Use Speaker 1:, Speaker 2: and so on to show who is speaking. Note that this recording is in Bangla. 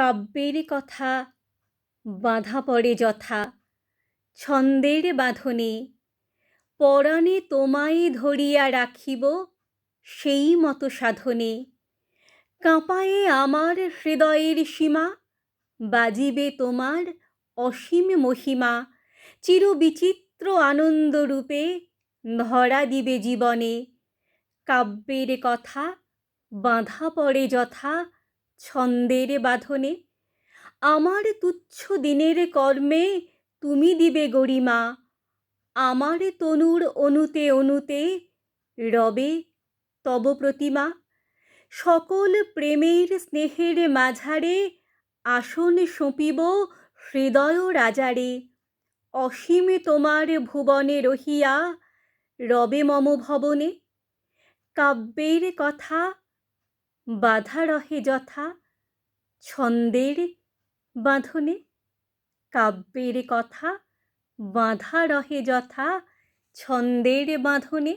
Speaker 1: কাব্যের কথা বাঁধা পড়ে যথা, ছন্দের বাঁধনে। পরাণে তোমায় ধরিয়া রাখিব সেই মতো সাধনে। কাঁপায়ে আমার হৃদয়ের সীমা, বাজিবে তোমার অসীম মহিমা। চিরবিচিত্র আনন্দরূপে ধরা দিবে জীবনে। কাব্যের কথা বাঁধা পড়ে যথা ছন্দের বাঁধনে। আমার তুচ্ছ দিনের কর্মে তুমি দিবে গরিমা। আমার তনুর অনুতে অনুতে রবে তব প্রতিমা। সকল প্রেমের স্নেহের মাঝারে আসন সঁপিব হৃদয় রাজারে। অসীম তোমার ভুবনে রহিয়া রবে মম ভবনে। কাব্যের কথা বাঁধা রহে যথা ছন্দের বাঁধনে কাব্যের কথা বাঁধা রহে যথা ছন্দের বাঁধনে